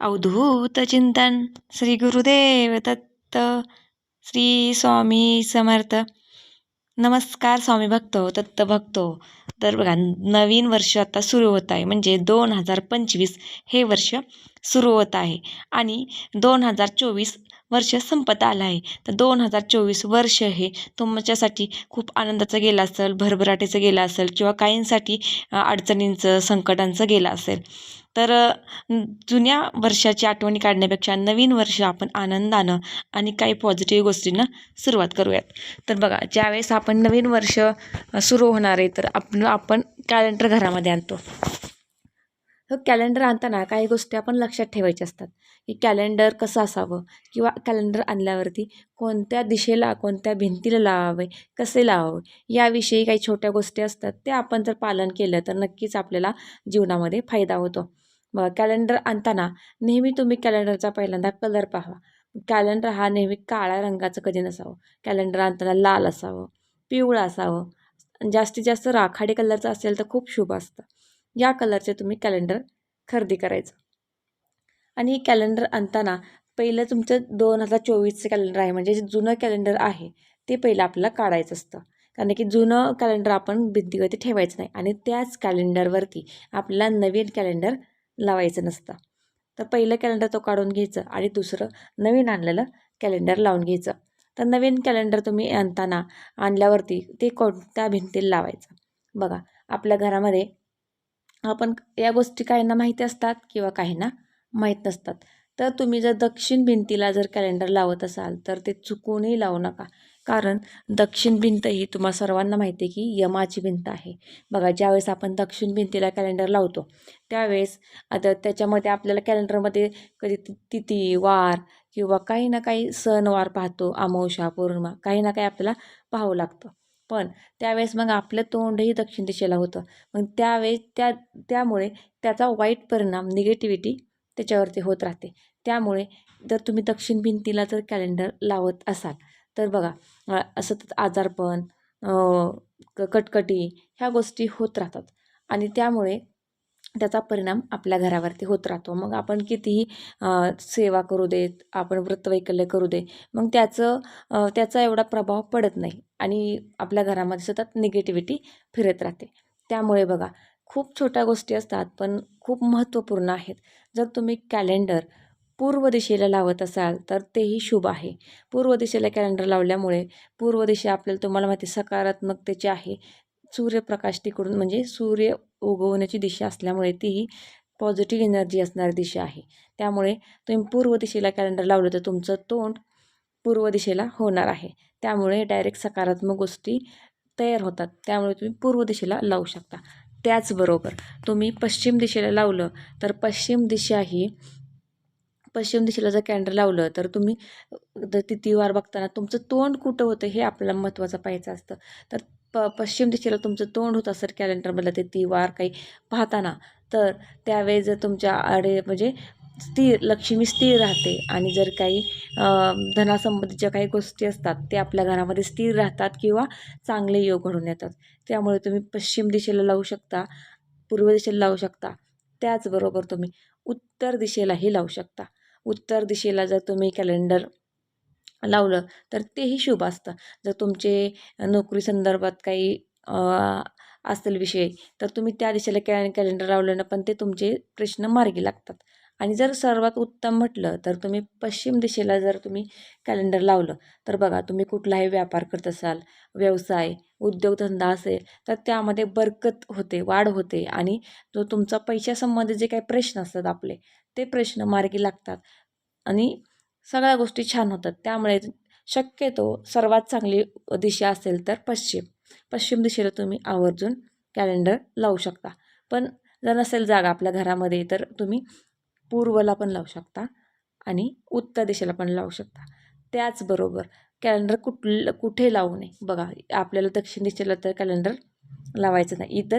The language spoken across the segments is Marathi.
अवधूत चिंतन श्री गुरुदेव दत्त श्री स्वामी समर्थ। नमस्कार स्वामी भक्तो दत्त भक्तो। तर बघा नवीन वर्ष आता सुरू होत आहे. म्हणजे दोन हजार पंचवीस हे वर्ष सुरू होत आहे. आणि दोन हजार चोवीस वर्ष संपत आलं आहे. तर दोन हजार चोवीस वर्ष हे तुमच्यासाठी खूप आनंदाचं गेलं असेल भरभराटीचं गेलं असेल किंवा काहींसाठी अडचणींचं संकटांचं गेलं असेल. तर जुन्या वर्षाची आठवणी काढण्यापेक्षा नवीन वर्ष आपण आनंदानं आणि काही पॉझिटिव्ह गोष्टींना सुरुवात करूयात. तर बघा ज्यावेळेस आपण नवीन वर्ष सुरू होणार आहे तर आपण आपण कॅलेंडर घरामध्ये आणतो. कॅलेंडर आणताना काही गोष्टी आपण लक्षात ठेवायच्या असतात. की कॅलेंडर कसं असावं किंवा कॅलेंडर आणल्यावरती कोणत्या दिशेला कोणत्या भिंतीला लावावे कसे लावावे याविषयी काही छोट्या गोष्टी असतात ते आपण जर पालन केलं तर नक्कीच आपल्याला जीवनामध्ये फायदा होतो. कॅलेंडर आणताना नेहमी तुम्ही कॅलेंडरचा पहिल्यांदा कलर पहा कॅलेंडर हा नेहमी काळ्या रंगाचं कधी नसावं. कॅलेंडर आणताना लाल असावं पिवळं असावं. जास्तीत जास्त राखाडी कलरचं असेल तर खूप शुभ असतं. या कलरचे तुम्ही कॅलेंडर खरेदी करायचं. आणि कॅलेंडर आणताना पहिलं तुमचं दोन हजार चोवीसचं कॅलेंडर आहे. म्हणजे जे जुनं कॅलेंडर आहे ते पहिलं आपल्याला काढायचं असतं. कारण की जुनं कॅलेंडर आपण भिंतीवरती ठेवायचं नाही. आणि त्याच कॅलेंडरवरती आपल्याला नवीन कॅलेंडर लावायचं नसतं. तर पहिलं कॅलेंडर तो काढून घ्यायचं आणि दुसरं नवीन आणलेलं कॅलेंडर लावून घ्यायचं. तर नवीन कॅलेंडर तुम्ही आणताना आणल्यावरती ते कोणत्या भिंतीला लावायचं? बघा आपल्या घरामध्ये आपण या गोष्टी काहींना माहिती असतात किंवा काहींना माहीत नसतात. तर तुम्ही जर दक्षिण भिंतीला जर कॅलेंडर लावत असाल तर ते चुकूनही लावू नका. कारण दक्षिण भिंत ही तुम्हाला सर्वांना माहिती आहे की यमाची भिंत आहे. बघा ज्यावेळेस आपण दक्षिण भिंतीला कॅलेंडर लावतो त्यावेळेस आता त्याच्यामध्ये आपल्याला कॅलेंडरमध्ये कधी तिथी वार किंवा काही ना काही सणवार पाहतो अमावस्या पौर्णिमा काही ना काही आपल्याला पाहावं लागतं. पण त्यावेळेस मग आपलं तोंडही दक्षिण दिशेला होतं. मग त्यावेळेस त्या त्यामुळे त्याचा वाईट परिणाम निगेटिव्हिटी त्याच्यावरती होत राहते. त्यामुळे जर तुम्ही दक्षिण भिंतीला जर कॅलेंडर लावत असाल तर बघा असं आजारपण कटकटी ह्या गोष्टी होत राहतात. आणि त्यामुळे त्याचा परिणाम आपल्या घरावरती होत राहतो. मग आपण कितीही सेवा करू देत आपण व्रतवैकल्य करू दे मग त्याचं त्याचा एवढा प्रभाव पडत नाही आणि आपल्या घरामध्ये सतत निगेटिव्हिटी फिरत राहते. त्यामुळे बघा खूप छोट्या गोष्टी असतात पण खूप महत्त्वपूर्ण आहेत. जर तुम्ही कॅलेंडर पूर्व दिशेला लावत असाल तर तेही शुभ आहे. पूर्व दिशेला कॅलेंडर लावल्यामुळे पूर्व दिशा आपल्याला तुम्हाला माहिती सकारात्मकतेची आहे. सूर्यप्रकाश तिकडून म्हणजे सूर्य उगवण्याची दिशा असल्यामुळे तीही पॉझिटिव्ह एनर्जी असणारी दिशा आहे. त्यामुळे तुम्ही पूर्व दिशेला कॅलेंडर लावलं तर तुमचं तोंड पूर्व दिशेला होणार आहे. त्यामुळे डायरेक्ट सकारात्मक गोष्टी तयार होतात. त्यामुळे तुम्ही पूर्व दिशेला लावू शकता. त्याचबरोबर तुम्ही पश्चिम दिशेला लावलं तर पश्चिम दिशा ही पश्चिम दिशेला जर कॅन्डल लावलं तर तुम्ही तिथीवार बघताना तुमचं तोंड कुठं होतं हे आपल्याला महत्त्वाचं पाहायचं असतं. तर प पश्चिम दिशेला तुमचं तोंड होत असेल कॅलेंडरमधलं ते तिवार काही पाहताना तर त्यावेळेस जर तुमच्या आडे म्हणजे स्थिर लक्ष्मी स्थिर राहते. आणि जर काही धनासंबंधीच्या काही गोष्टी असतात ते आपल्या घरामध्ये स्थिर राहतात किंवा चांगले योग घडून येतात. त्यामुळे तुम्ही पश्चिम दिशेला लावू शकता पूर्व दिशेला लावू शकता. त्याचबरोबर तुम्ही उत्तर दिशेलाही लावू शकता. उत्तर दिशेला जर तुम्ही कॅलेंडर लावलं तर तेही शुभ असतं. जर तुमचे नोकरी संदर्भात काही असेल विषय तर तुम्ही त्या दिशेला कॅ कॅलेंडर लावल्यानं पण ते तुमचे प्रश्न मार्गी लागतात. आणि जर सर्वात उत्तम म्हटलं तर तुम्ही पश्चिम दिशेला जर तुम्ही कॅलेंडर लावलं तर बघा तुम्ही कुठलाही व्यापार करत असाल व्यवसाय उद्योगधंदा असेल तर त्यामध्ये बरकत होते वाढ होते आणि जो तुमचा पैशासंबंधी जे काही प्रश्न असतात आपले ते प्रश्न मार्गी लागतात आणि सगळ्या गोष्टी छान होतात. त्यामुळे शक्यतो सर्वात चांगली दिशा असेल तर पश्चिम. पश्चिम दिशेला तुम्ही आवर्जून कॅलेंडर लावू शकता. पण जर नसेल जागा आपल्या घरामध्ये तर तुम्ही पूर्वला पण लावू शकता आणि उत्तर दिशेला पण लावू शकता. त्याचबरोबर कॅलेंडर कुठलं कुठे लावू नये. बघा आपल्याला दक्षिण दिशेला तर कॅलेंडर लावायचं नाही. इतर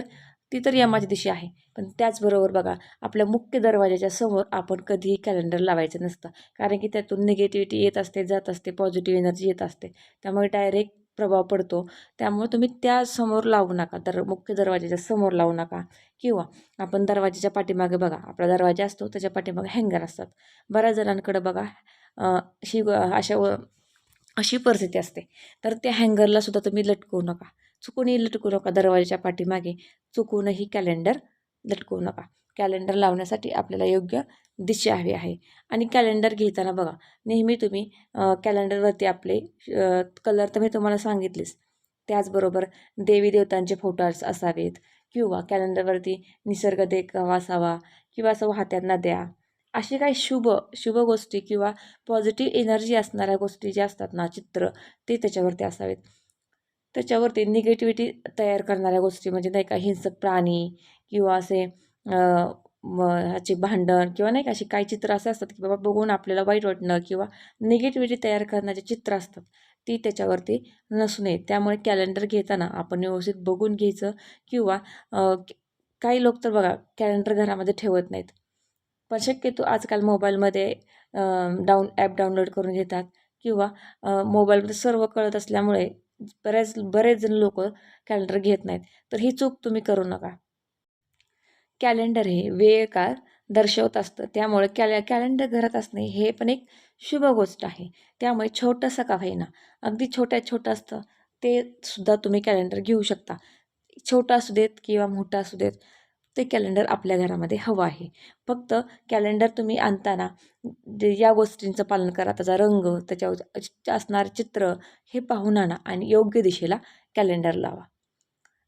ती तर यमाची दिशा आहे. पण त्याचबरोबर बघा आपल्या मुख्य दरवाजाच्या समोर आपण कधीही कॅलेंडर लावायचं नसतं. कारण की त्यातून निगेटिव्हिटी येत असते जात असते पॉझिटिव्ह एनर्जी येत असते. त्यामुळे डायरेक्ट प्रभाव पडतो. त्यामुळे तुम्ही त्या समोर लावू नका. दर मुख्य दरवाजाच्या समोर लावू नका. किंवा आपण दरवाजाच्या पाठीमागे बघा. आपला दरवाजा असतो त्याच्या पाठीमागे हँगर असतात. बऱ्याच जणांकडे बघा अशी अशा अशी परिस्थिती असते. तर त्या हँगरला सुद्धा तुम्ही लटकवू नका. चुकूनही लटकू नका दरवाजाच्या पाठीमागे. चुकूनही कॅलेंडर लटकवू नका. कॅलेंडर लावण्यासाठी आपल्याला योग्य दिशा हवी आहे. आणि कॅलेंडर घेताना बघा नेहमी तुम्ही कॅलेंडरवरती आपले कलर तर मी तुम्हाला सांगितलेच. त्याचबरोबर देवी देवतांचे फोटोज असावेत किंवा कॅलेंडरवरती निसर्ग देखावा असावा किंवा असं वाहत्यांना द्या. असे काही शुभ शुभ गोष्टी किंवा पॉझिटिव्ह एनर्जी असणाऱ्या गोष्टी ज्या असतात ना चित्र ते त्याच्यावरती असावेत. त्याच्यावरती निगेटिव्हिटी तयार करणाऱ्या गोष्टी म्हणजे नाही का हिंसक प्राणी किंवा असे ह्याचे भांडण किंवा नाही का अशी काही चित्र असे असतात की बाबा बघून आपल्याला वाईट वाटणं किंवा निगेटिव्हिटी तयार करण्याचे चित्र असतात ती त्याच्यावरती नसू नये त्यामुळे कॅलेंडर घेताना आपण व्यवस्थित बघून घ्यायचं किंवा काही लोक तर बघा कॅलेंडर घरामध्ये ठेवत नाहीत. पण शक्यतो आजकाल मोबाईलमध्ये डाऊन ॲप डाउनलोड करून घेतात किंवा मोबाईलमध्ये सर्व कळत असल्यामुळे बऱ्याच बरेच जण लोक कॅलेंडर घेत नाहीत. तर ही चूक तुम्ही करू नका. कॅलेंडर हे वेळ काळ दर्शवत असतं. त्यामुळे कॅले कॅलेंडर घरात असणे हे पण एक शुभ गोष्ट आहे. त्यामुळे छोटंसं का होईना. अगदी छोट्या छोटं असतं ते सुद्धा तुम्ही कॅलेंडर घेऊ शकता. छोटा असू देत किंवा मोठा असू देत ते कॅलेंडर आपल्या घरामध्ये हवं आहे. फक्त कॅलेंडर तुम्ही आणताना जे या गोष्टींचं पालन करा. त्याचा रंग त्याच्यावर असणारं चित्र हे पाहून आणा आणि योग्य दिशेला कॅलेंडर लावा.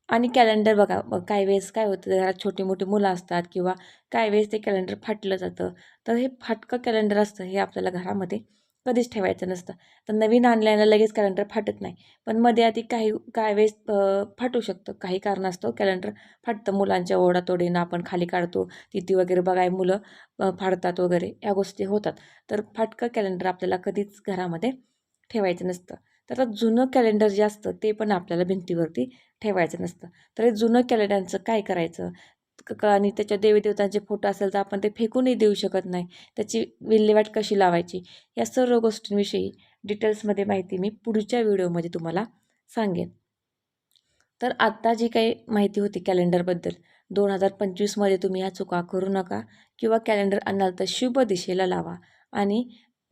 आणि कॅलेंडर बघा काही वेळेस काय होतं घरात छोटी मोठी मुलं असतात किंवा काही वेळेस ते कॅलेंडर फाटलं जातं. तर हे फाटकं कॅलेंडर असतं हे आपल्याला घरामध्ये कधीच ठेवायचं नसतं. तर नवीन आणल्यानं लगेच कॅलेंडर फाटत नाही. पण मध्ये आधी काही काय वेळेस फाटू शकतं. काही कारणास्तव कॅलेंडर फाटतं. मुलांच्या ओढातोडीनं आपण खाली काढतो. तिथी वगैरे बघाय मुलं फाडतात वगैरे. या गोष्टी होतात. तर फाटकं कॅलेंडर आपल्याला कधीच घरामध्ये ठेवायचं नसतं. तर जुनं कॅलेंडर जे असतं ते पण आपल्याला भिंतीवरती ठेवायचं नसतं. तर हे जुनं कॅलेंडरचं काय करायचं? आणि त्याच्या देवीदेवतांचे फोटो असेल तर आपण ते फेकूनही देऊ शकत नाही. त्याची विल्हेवाट कशी लावायची? या सर्व गोष्टींविषयी डिटेल्समध्ये माहिती मी पुढच्या व्हिडिओमध्ये तुम्हाला सांगेन. तर आत्ता जी काही माहिती होती कॅलेंडरबद्दल दोन हजार पंचवीसमध्ये तुम्ही ह्या चुका करू नका किंवा कॅलेंडर आणाल तर शुभ दिशेला लावा आणि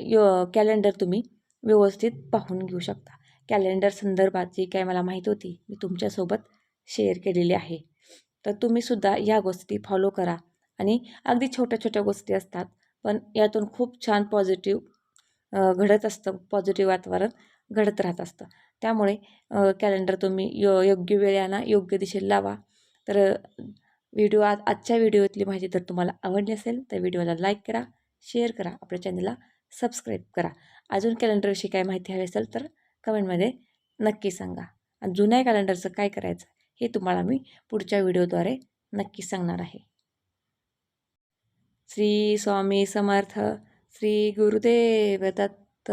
यो कॅलेंडर तुम्ही व्यवस्थित पाहून घेऊ शकता. कॅलेंडर संदर्भात जी काय मला माहीत होती मी तुमच्यासोबत शेअर केलेली आहे. तर तुम्हीसुद्धा या गोष्टी फॉलो करा. आणि अगदी छोट्या छोट्या गोष्टी असतात पण यातून खूप छान पॉझिटिव्ह घडत असतं. पॉझिटिव्ह वातावरण घडत राहत असतं. त्यामुळे कॅलेंडर तुम्ही यो योग्य वेळेला योग्य दिशेला लावा. तर व्हिडिओ आज आजच्या व्हिडिओतली माहिती जर तुम्हाला आवडली असेल तर व्हिडिओला लाईक करा शेअर करा आपल्या चॅनलला सबस्क्राईब करा. अजून कॅलेंडरविषयी काय माहिती हवी असेल तर कमेंटमध्ये नक्की सांगा. आणि जुन्या कॅलेंडरचं काय करायचं? हे तुम्हाला मी पुढच्या व्हिडिओद्वारे नक्की सांगणार आहे. श्री स्वामी समर्थ श्री गुरुदेव दत्त.